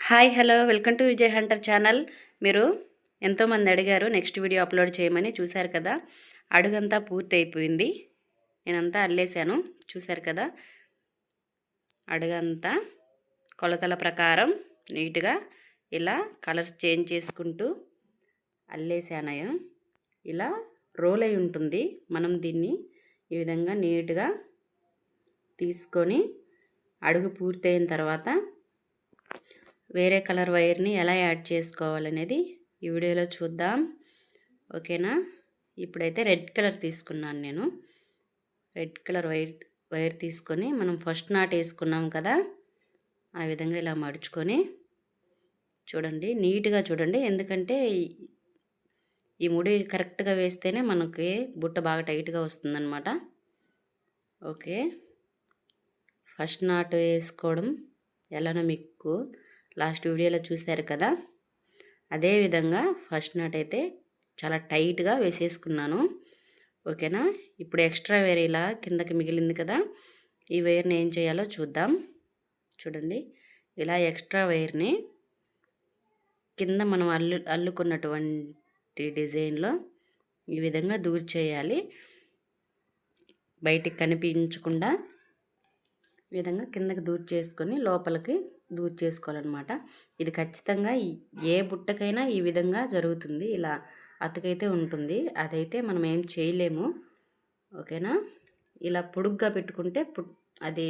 Hi hello. Welcome to Vijay hunter channel. మీరు ఎంతోమంది అడిగారు నెక్స్ట్ వీడియో అప్లోడ్ చేయమని. చూశారు కదా అడుగంతా పూర్తి అయిపోయింది నేనంతా అల్లేసాను చూశారు కదా అడుగంతా కొలతల ప్రకారం నీట్గా ఇలా కలర్స్ చేంజ్ చేసుకుంటూ అల్లేశానయ్య ఇలా రోల్ అయి ఉంటుంది. మనం దీన్ని ఈ విధంగా నీట్గా తీసుకొని అడుగు పూర్తయిన తర్వాత వేరే కలర్ వైర్ని ఎలా యాడ్ చేసుకోవాలనేది ఈ వీడియోలో చూద్దాం. ఓకేనా? ఇప్పుడైతే రెడ్ కలర్ తీసుకున్నాను నేను. రెడ్ కలర్ వైర్ వైర్ తీసుకొని మనం ఫస్ట్ నాట్ వేసుకున్నాం కదా ఆ విధంగా ఇలా మడుచుకొని చూడండి నీట్గా చూడండి. ఎందుకంటే ఈ ముడి కరెక్ట్గా వేస్తేనే మనకి బుట్ట బాగా టైట్గా వస్తుందన్నమాట. ఓకే. ఫస్ట్ నాట్ వేసుకోవడం ఎలానో మీకు లాస్ట్ వీడియోలో చూశారు కదా? అదేవిధంగా ఫస్ట్ నాట్ అయితే చాలా టైట్గా వేసేసుకున్నాను. ఓకేనా? ఇప్పుడు ఎక్స్ట్రా వేర్ ఇలా కిందకి మిగిలింది కదా? ఈ వైర్ని ఏం చేయాలో చూద్దాం. చూడండి. ఇలా ఎక్స్ట్రా వైర్ని కింద మనం అల్లు అల్లుకున్నటువంటి డిజైన్లో ఈ విధంగా దూర్ చేయాలి బయటికి కనిపించకుండా విధంగా కిందకి దూర్ చేసుకొని లోపలికి దూర్ చేసుకోవాలన్నమాట. ఇది ఖచ్చితంగా ఏ బుట్టకైనా ఈ విధంగా జరుగుతుంది. ఇలా అతకైతే ఉంటుంది. అదైతే మనం ఏం చేయలేము. ఓకేనా? ఇలా పొడుగ్గా పెట్టుకుంటే అది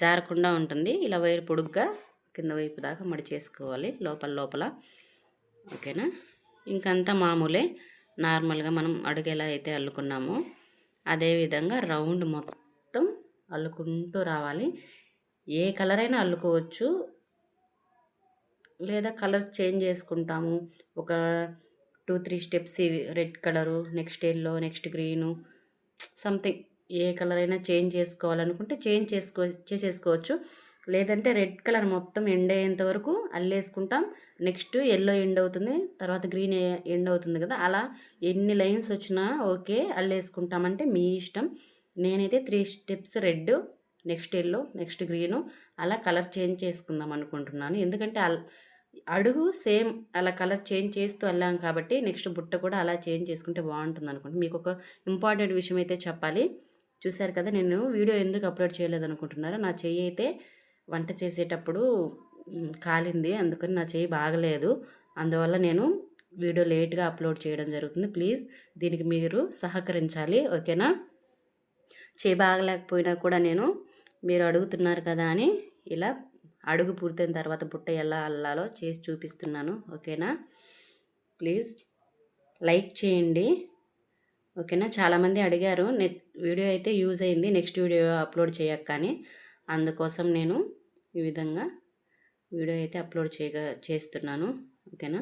జారకుండా ఉంటుంది. ఇలా వైరు పొడుగ్గా కింద వైపు దాకా మడి చేసుకోవాలి. లోపల లోపల. ఓకేనా? ఇంకంతా మామూలే. నార్మల్గా మనం అడుగు ఎలా అయితే అల్లుకున్నామో. అదేవిధంగా రౌండ్ మొత్తం అల్లుకుంటూ రావాలి. ఏ కలర్ అయినా అల్లుకోవచ్చు. లేదా కలర్ చేంజ్ చేసుకుంటాము. ఒక two three steps red colour next yellow next green something. ఏ కలర్ అయినా చేంజ్ చేసుకోవాలనుకుంటే చేంజ్ చేసుకో చేసేసుకోవచ్చు. లేదంటే రెడ్ కలర్ మొత్తం ఎండ్ అయ్యేంత వరకు అల్లేసుకుంటాం. నెక్స్ట్ ఎల్లో ఎండ్ అవుతుంది తర్వాత గ్రీన్ ఎండ్ అవుతుంది కదా. అలా ఎన్ని లైన్స్ వచ్చినా ఓకే అల్లేసుకుంటామంటే మీ ఇష్టం. నేనైతే three steps red next yellow next green అలా కలర్ చేంజ్ చేసుకుందాం అనుకుంటున్నాను. ఎందుకంటే అడుగు సేమ్ అలా కలర్ చేంజ్ చేస్తూ వెళ్ళాం కాబట్టి నెక్స్ట్ బుట్ట కూడా అలా చేంజ్ చేసుకుంటే బాగుంటుంది అనుకుంటే. మీకు ఒక ఇంపార్టెంట్ విషయం అయితే చెప్పాలి. చూశారు కదా నేను వీడియో ఎందుకు అప్లోడ్ చేయలేదు అనుకుంటున్నారా నా చెయ్యి అయితే వంట చేసేటప్పుడు కాలింది అందుకని నా చెయ్యి బాగలేదు. అందువల్ల నేను వీడియో లేట్గా అప్లోడ్ చేయడం జరుగుతుంది. ప్లీజ్ దీనికి మీరు సహకరించాలి ఓకేనా? చేయబాగలేకపోయినా కూడా నేను మీరు అడుగుతున్నారు కదా అని ఇలా అడుగు పూర్తయిన తర్వాత బుట్ట ఎలా అల్లాలో చేసి చూపిస్తున్నాను. ఓకేనా? ప్లీజ్ లైక్ చేయండి. ఓకేనా? చాలామంది అడిగారు నెక్ వీడియో అయితే యూజ్ అయింది నెక్స్ట్ వీడియో అప్లోడ్ చేయక కానీ అందుకోసం నేను ఈ విధంగా వీడియో అయితే అప్లోడ్ చేయగా చేస్తున్నాను. ఓకేనా?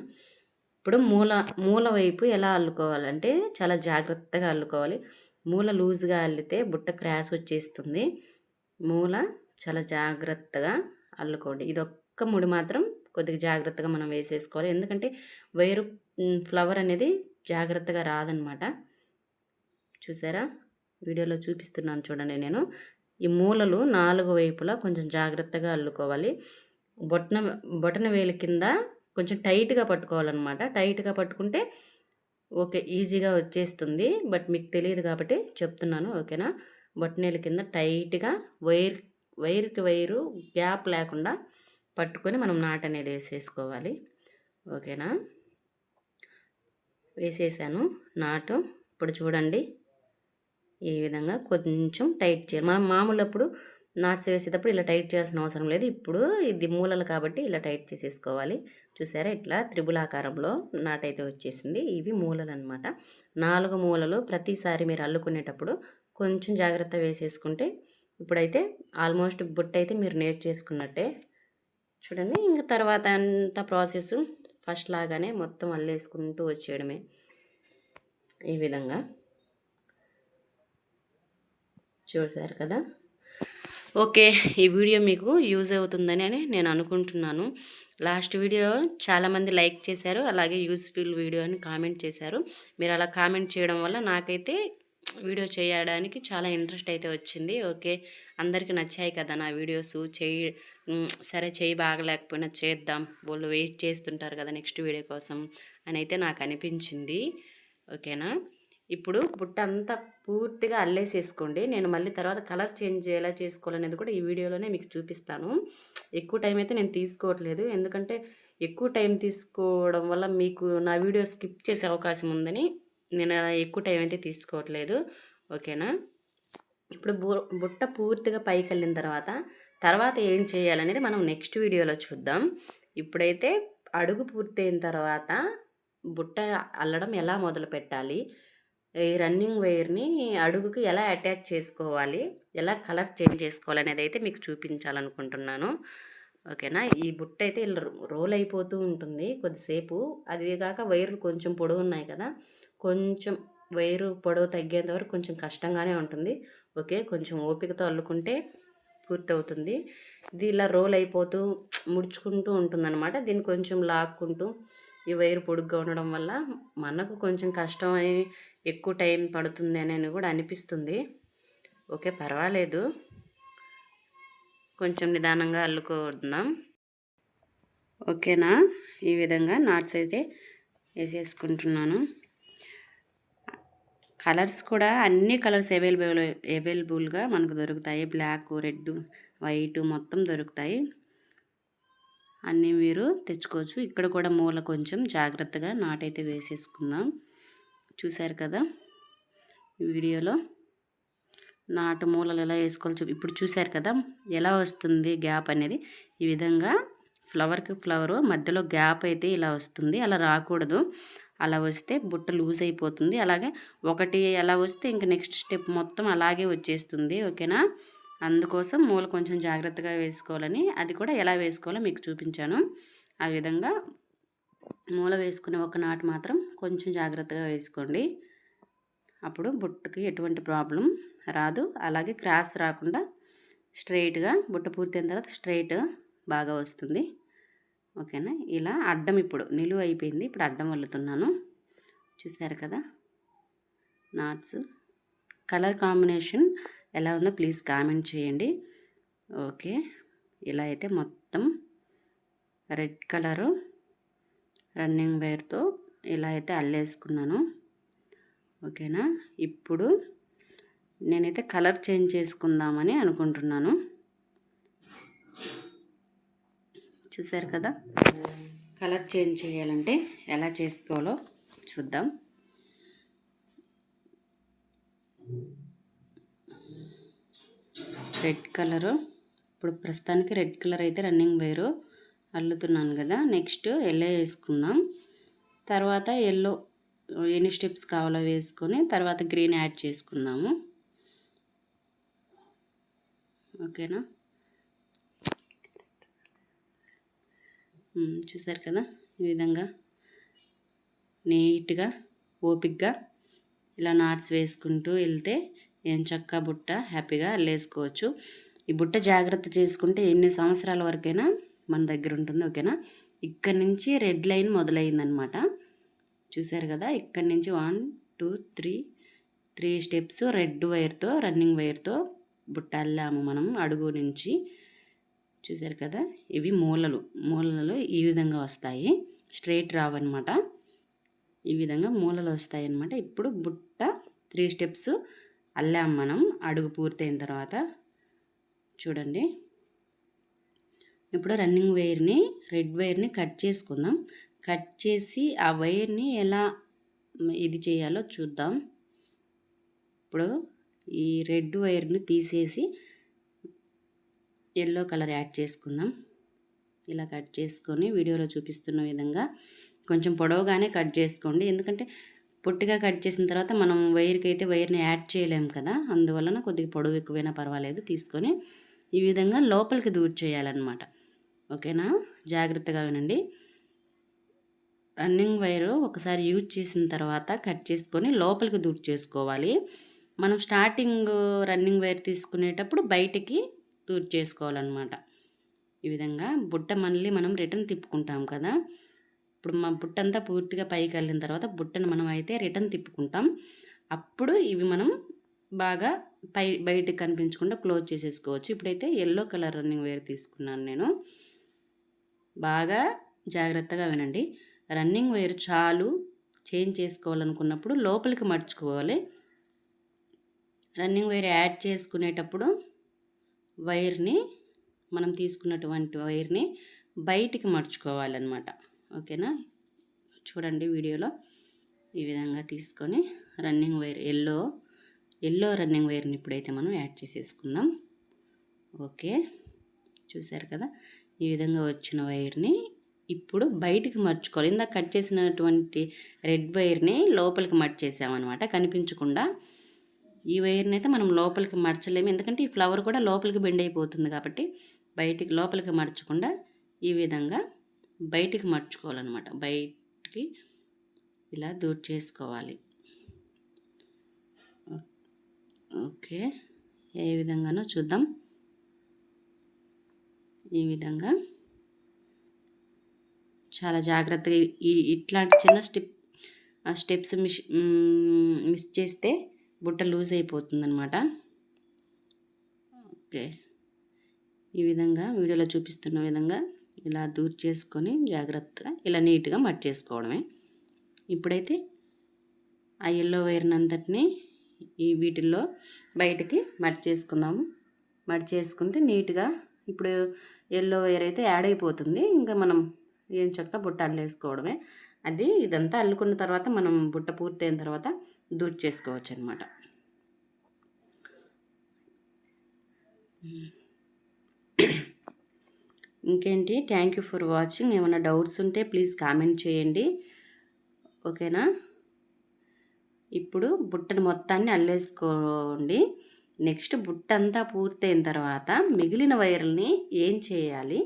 ఇప్పుడు మూల మూల వైపు ఎలా అల్లుకోవాలంటే చాలా జాగ్రత్తగా అల్లుకోవాలి. మూల లూజ్గా అల్లితే బుట్ట క్రాష్ వచ్చేస్తుంది. మూల చాలా జాగ్రత్తగా అల్లుకోండి. ఇది ఒక్క ముడి మాత్రం కొద్దిగా జాగ్రత్తగా మనం వేసేసుకోవాలి. ఎందుకంటే వైరు ఫ్లవర్ అనేది జాగ్రత్తగా రాదనమాట. చూసారా? వీడియోలో చూపిస్తున్నాను చూడండి నేను. ఈ మూలలు నాలుగు వైపులా కొంచెం జాగ్రత్తగా అల్లుకోవాలి. బొటన బొటన వేలు కింద కొంచెం టైట్గా పట్టుకోవాలన్నమాట. టైట్గా పట్టుకుంటే ఓకే ఈజీగా వచ్చేస్తుంది. బట్ మీకు తెలియదు కాబట్టి చెప్తున్నాను ఓకేనా? బొట్టనేలు కింద టైట్గా వైర్ వైర్కి వైరు గ్యాప్ లేకుండా పట్టుకొని మనం నాట్ అనేది వేసేసుకోవాలి ఓకేనా? వేసేసాను నాటు. ఇప్పుడు చూడండి ఈ విధంగా కొంచెం టైట్ చేయాలి. మనం మామూలు అప్పుడు నాట్స్ వేసేటప్పుడు ఇలా టైట్ చేయాల్సిన అవసరం లేదు. ఇప్పుడు ఇది మూలలు కాబట్టి ఇలా టైట్ చేసేసుకోవాలి. చూసారా? ఇట్లా త్రిబులాకారంలో నాటైతే వచ్చేసింది. ఇవి మూలలు అనమాట నాలుగు మూలలు ప్రతిసారి మీరు అల్లుకునేటప్పుడు కొంచెం జాగ్రత్త వేసేసుకుంటే ఇప్పుడైతే ఆల్మోస్ట్ బుట్ట అయితే మీరు నేర్చేసుకున్నట్టే చూడండి ఇంకా తర్వాత అంత ప్రాసెస్ ఫస్ట్ లాగానే మొత్తం అల్లేసుకుంటూ వచ్చేయడమే. ఈ విధంగా. చూసారు కదా? ఓకే ఈ వీడియో మీకు యూజ్ అవుతుందని నేను అనుకుంటున్నాను. లాస్ట్ వీడియో చాలామంది లైక్ చేశారు అలాగే యూస్ఫుల్ వీడియో అని కామెంట్ చేశారు. మీరు అలా కామెంట్ చేయడం వల్ల నాకైతే వీడియో చేయడానికి చాలా ఇంట్రెస్ట్ అయితే వచ్చింది. ఓకే అందరికీ నచ్చాయి కదా నా వీడియోస్. చేయి సరే చేయి బాగలేకపోయినా చేద్దాం. వాళ్ళు వెయిట్ చేస్తుంటారు కదా నెక్స్ట్ వీడియో కోసం అని అయితే నాకు అనిపించింది. ఓకేనా? ఇప్పుడు బుట్ట అంతా పూర్తిగా అల్లేసేసుకోండి. నేను మళ్ళీ తర్వాత కలర్ చేంజ్ ఎలా చేసుకోవాలనేది కూడా ఈ వీడియోలోనే మీకు చూపిస్తాను. ఎక్కువ టైం అయితే నేను తీసుకోవట్లేదు. ఎందుకంటే ఎక్కువ టైం తీసుకోవడం వల్ల మీకు నా వీడియో స్కిప్ చేసే అవకాశం ఉందని నేను ఎక్కువ టైం అయితే తీసుకోవట్లేదు. ఓకేనా? ఇప్పుడు బుట్ట పూర్తిగా పైకి వెళ్ళిన తర్వాత తర్వాత ఏం చేయాలనేది మనం నెక్స్ట్ వీడియోలో చూద్దాం. ఇప్పుడైతే అడుగు పూర్తయిన తర్వాత బుట్ట అల్లడం ఎలా మొదలు పెట్టాలి ఈ రన్నింగ్ వైర్ని అడుగుకి ఎలా అటాచ్ చేసుకోవాలి? ఎలా కలర్ చేంజ్ చేసుకోవాలి అనేది అయితే మీకు చూపించాలనుకుంటున్నాను. ఓకేనా? ఈ బుట్ట అయితే ఇలా రోల్ అయిపోతూ ఉంటుంది కొద్దిసేపు. అది కాక వైర్లు కొంచెం పొడవు ఉన్నాయి కదా? కొంచెం వైరు పొడవు తగ్గేంత వరకు కొంచెం కష్టంగానే ఉంటుంది. ఓకే? కొంచెం ఓపికతో అల్లుకుంటే పూర్తవుతుంది. ఇది ఇలా రోల్ అయిపోతూ ముడుచుకుంటూ ఉంటుందన్నమాట. దీన్ని కొంచెం లాక్కుంటూ ఈ వైరు పొడుగ్గా ఉండడం వల్ల మనకు కొంచెం కష్టం అయి ఎక్కువ టైం పడుతుంది అని కూడా అనిపిస్తుంది. ఓకే పర్వాలేదు. కొంచెం నిదానంగా అల్లుకుందాం ఓకేనా? ఈ విధంగా నాట్స్ అయితే వేసేసుకుంటున్నాను. కలర్స్ కూడా అన్ని కలర్స్ అవైలబుల్ అవైలబుల్గా మనకు దొరుకుతాయి. బ్లాక్ రెడ్ వైట్ మొత్తం దొరుకుతాయి. అన్నీ మీరు తెచ్చుకోవచ్చు. ఇక్కడ కూడా మూల కొంచెం జాగ్రత్తగా నాటైతే వేసేసుకుందాం. చూశారు కదా వీడియోలో. నాటు మూలలు ఎలా వేసుకోవాలి చూ ఇప్పుడు చూశారు కదా ఎలా వస్తుంది గ్యాప్ అనేది. ఈ విధంగా ఫ్లవర్కి ఫ్లవరు మధ్యలో గ్యాప్ అయితే ఇలా వస్తుంది అలా రాకూడదు. అలా వస్తే బుట్ట లూజ్ అయిపోతుంది. అలాగే ఒకటి ఎలా వస్తే ఇంక నెక్స్ట్ స్టెప్ మొత్తం అలాగే వచ్చేస్తుంది ఓకేనా? అందుకోసం మూల కొంచెం జాగ్రత్తగా వేసుకోవాలని అది కూడా ఎలా వేసుకోవాలో మీకు చూపించాను. ఆ విధంగా మూల వేసుకునే ఒక నాటు మాత్రం కొంచెం జాగ్రత్తగా వేసుకోండి. అప్పుడు బుట్టకి ఎటువంటి ప్రాబ్లం రాదు. అలాగే క్రాస్ రాకుండా స్ట్రైట్గా బుట్ట పూర్తయిన తర్వాత స్ట్రైట్ బాగా వస్తుంది. ఓకేనా? ఇలా అడ్డం ఇప్పుడు నిలువ అయిపోయింది. ఇప్పుడు అడ్డం వల్లుతున్నాను చూసారు కదా? నాట్స్. కలర్ కాంబినేషన్ ఎలా ఉందో ప్లీజ్ కామెంట్ చేయండి. ఓకే. ఇలా అయితే మొత్తం రెడ్ కలరు రన్నింగ్ వైర్తో ఇలా అయితే అల్లేసుకున్నాను. ఓకేనా? ఇప్పుడు నేనైతే కలర్ చేంజ్ చేసుకుందామని అనుకుంటున్నాను. చూసారు కదా? కలర్ చేంజ్ చేయాలంటే ఎలా చేసుకోవాలో చూద్దాం. Red colour. ఇప్పుడు ప్రస్తుతానికి రెడ్ కలర్ అయితే రన్నింగ్ వేరు. అల్లుతున్నాను కదా నెక్స్ట్ ఎల్లో వేసుకుందాం. తర్వాత ఎల్లో ఎన్ని స్టెప్స్ కావాలో వేసుకొని తర్వాత గ్రీన్ యాడ్ చేసుకుందాము. ఓకేనా? చూసారు కదా ఈ విధంగా నీట్గా ఓపిక్గా ఇలా నాట్స్ వేసుకుంటూ వెళ్తే ఏం చక్క బుట్ట హ్యాపీగా అల్లేసుకోవచ్చు. ఈ బుట్ట జాగ్రత్త చేసుకుంటే ఎన్ని సంవత్సరాల వరకైనా మన దగ్గర ఉంటుంది ఓకేనా? ఇక్కడ నుంచి రెడ్ లైన్ మొదలైందనమాట. చూసారు కదా? ఇక్కడ నుంచి one two three three steps red వైర్తో running వైర్తో బుట్ట అల్లాము మనం అడుగు నుంచి. చూసారు కదా? ఇవి మూలలు. మూలలు ఈ విధంగా వస్తాయి. స్ట్రైట్ రావన్నమాట ఈ విధంగా మూలలు వస్తాయి అన్నమాట ఇప్పుడు బుట్ట త్రీ స్టెప్స్ అల్లాం మనం. అడుగు పూర్తయిన తర్వాత చూడండి. ఇప్పుడు రన్నింగ్ వైర్ని రెడ్ వైర్ని కట్ చేసుకుందాం. కట్ చేసి ఆ వైర్ని ఎలా ఇది చేయాలో చూద్దాం. ఇప్పుడు ఈ రెడ్ వైర్ని తీసేసి ఎల్లో కలర్ యాడ్ చేసుకుందాం. ఇలా కట్ చేసుకొని వీడియోలో చూపిస్తున్న విధంగా కొంచెం పొడవుగానే కట్ చేసుకోండి. ఎందుకంటే పొట్టిగా కట్ చేసిన తర్వాత మనం వైర్కి అయితే వైర్ని యాడ్ చేయలేము కదా. అందువలన కొద్దిగా పొడవు ఎక్కువైనా పర్వాలేదు. తీసుకొని ఈ విధంగా లోపలికి దూర్ చేయాలన్నమాట ఓకేనా? జాగ్రత్తగా వినండి. రన్నింగ్ వైరు ఒకసారి యూజ్ చేసిన తర్వాత కట్ చేసుకొని లోపలికి దూర్ చేసుకోవాలి. మనం స్టార్టింగ్ రన్నింగ్ వైర్ తీసుకునేటప్పుడు బయటికి దూర్ చేసుకోవాలన్నమాట. ఈ విధంగా బుట్ట మళ్ళీ మనం రిటర్న్ తిప్పుకుంటాం కదా. ఇప్పుడు మా బుట్టంతా పూర్తిగా పైకి వెళ్ళిన తర్వాత బుట్టను మనం అయితే రిటర్న్ తిప్పుకుంటాం. అప్పుడు ఇవి మనం బాగా పై బయటకు కనిపించకుండా క్లోజ్ చేసేసుకోవచ్చు. ఇప్పుడైతే ఎల్లో కలర్ రన్నింగ్ వేర్ తీసుకున్నాను నేను. బాగా జాగ్రత్తగా వినండి. రన్నింగ్ వేర్ చాలు చేంజ్ చేసుకోవాలనుకున్నప్పుడు లోపలికి మర్చుకోవాలి. రన్నింగ్ వైర్ యాడ్ చేసుకునేటప్పుడు వైర్ని మనం తీసుకున్నటువంటి వైర్ని బయటికి మర్చుకోవాలన్నమాట. ఓకేనా? చూడండి వీడియోలో ఈ విధంగా తీసుకొని running wire yellow yellow running వైర్ని ఇప్పుడైతే మనం యాడ్ చేసేసుకుందాం. ఓకే? చూసారు కదా? ఈ విధంగా వచ్చిన వైర్ని ఇప్పుడు బయటికి మర్చుకోవాలి. ఇందాక కట్ చేసినటువంటి రెడ్ వైర్ని లోపలికి మర్చేసామన్నమాట. కనిపించకుండా ఈ వైర్ని అయితే మనం లోపలికి మర్చలేము. ఎందుకంటే ఈ ఫ్లవర్ కూడా లోపలికి బెండ్ అయిపోతుంది కాబట్టి బయటికి లోపలికి మర్చకుండా ఈ విధంగా బయటికి మర్చుకోవాలన్నమాట. బయటికి ఇలా దూర్ చేసుకోవాలి. ఓకే. ఏ విధంగానో చూద్దాం. ఈ విధంగా. చాలా జాగ్రత్తగా ఈ ఇట్లాంటి చిన్న స్టెప్ స్టెప్స్ మిస్ మిస్ చేస్తే బుట్ట లూజ్ అయిపోతుంది అనమాట ఓకే. ఈ విధంగా వీడియోలో చూపిస్తున్న విధంగా ఇలా దూర్ చేసుకొని జాగ్రత్తగా ఇలా నీట్గా మట్ చేసుకోవడమే. ఇప్పుడైతే ఆ ఎల్లో వైర్ని అంతటిని ఈ వీటిల్లో బయటికి మట్ చేసుకుందాము. మట్ చేసుకుంటే నీట్గా ఇప్పుడు ఎల్లో వేర్ అయితే యాడ్ అయిపోతుంది. ఇంకా మనం ఏం చక్క బుట్ట అల్లేసుకోవడమే అది ఇదంతా అల్లుకున్న తర్వాత మనం బుట్ట పూర్తయిన తర్వాత దూర్ చేసుకోవచ్చు అనమాట ఇంకేంటి? థ్యాంక్ యూ ఫర్ వాచింగ్ ఏమైనా డౌట్స్ ఉంటే ప్లీజ్ కామెంట్ చేయండి. ఓకేనా ఇప్పుడు బుట్టను మొత్తాన్ని అల్లేసుకోండి. నెక్స్ట్ బుట్ట అంతా పూర్తయిన తర్వాత మిగిలిన వైర్లని ఏం చేయాలి?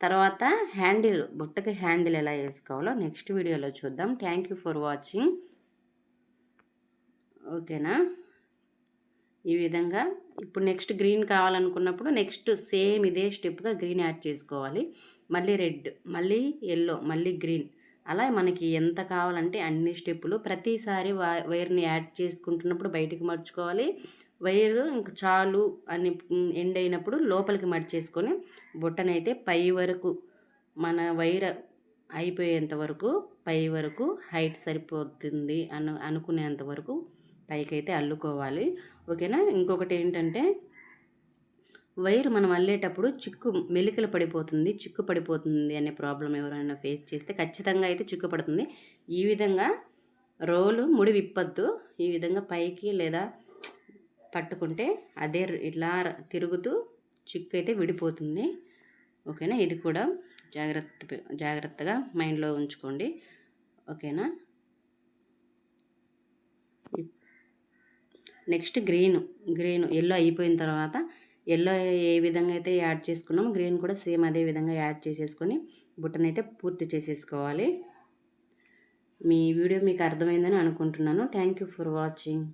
తర్వాత హ్యాండిల్ బుట్టకి హ్యాండిల్ ఎలా వేసుకోవాలో నెక్స్ట్ వీడియోలో చూద్దాం. థ్యాంక్ యూ ఫర్ వాచింగ్ ఓకేనా? ఈ విధంగా ఇప్పుడు నెక్స్ట్ గ్రీన్ కావాలనుకున్నప్పుడు నెక్స్ట్ సేమ్ ఇదే స్టెప్గా గ్రీన్ యాడ్ చేసుకోవాలి. మళ్ళీ రెడ్ మళ్ళీ ఎల్లో మళ్ళీ గ్రీన్. అలా మనకి ఎంత కావాలంటే అన్ని స్టెప్పులు ప్రతిసారి వైర్ని యాడ్ చేసుకుంటున్నప్పుడు బయటికి మర్చుకోవాలి. వైర్ ఇంకా చాలు అని ఎండ్ అయినప్పుడు లోపలికి మడిచేసుకొని బుట్టనైతే పై వరకు మన వైర్ అయిపోయేంత వరకు పై వరకు హైట్ సరిపోతుంది అను అనుకునేంత వరకు పైకైతే అల్లుకోవాలి. ఓకేనా? ఇంకొకటి ఏంటంటే వైర్ మనం అల్లేటప్పుడు చిక్కు మెలికలు పడిపోతుంది చిక్కు పడిపోతుంది అనే ప్రాబ్లం ఎవరైనా ఫేస్ చేస్తే ఖచ్చితంగా అయితే చిక్కు పడుతుంది. ఈ విధంగా రోలు ముడి విప్పద్దు. ఈ విధంగా పైకి లేదా పట్టుకుంటే అదే ఇట్లా తిరుగుతూ చిక్కు అయితే విడిపోతుంది. ఓకేనా? ఇది కూడా జాగ్రత్త జాగ్రత్తగా మైండ్లో ఉంచుకోండి. ఓకేనా? నెక్స్ట్ గ్రీన్ గ్రీన్ ఎల్లో అయిపోయిన తర్వాత ఎల్లో ఏ విధంగా అయితే యాడ్ చేసుకున్నామో గ్రీన్ కూడా సేమ్ అదే విధంగా యాడ్ చేసేసుకొని బుట్టనైతే పూర్తి చేసేసుకోవాలి. మీ వీడియో మీకు అర్థమైందని అనుకుంటున్నాను. Thank you for watching.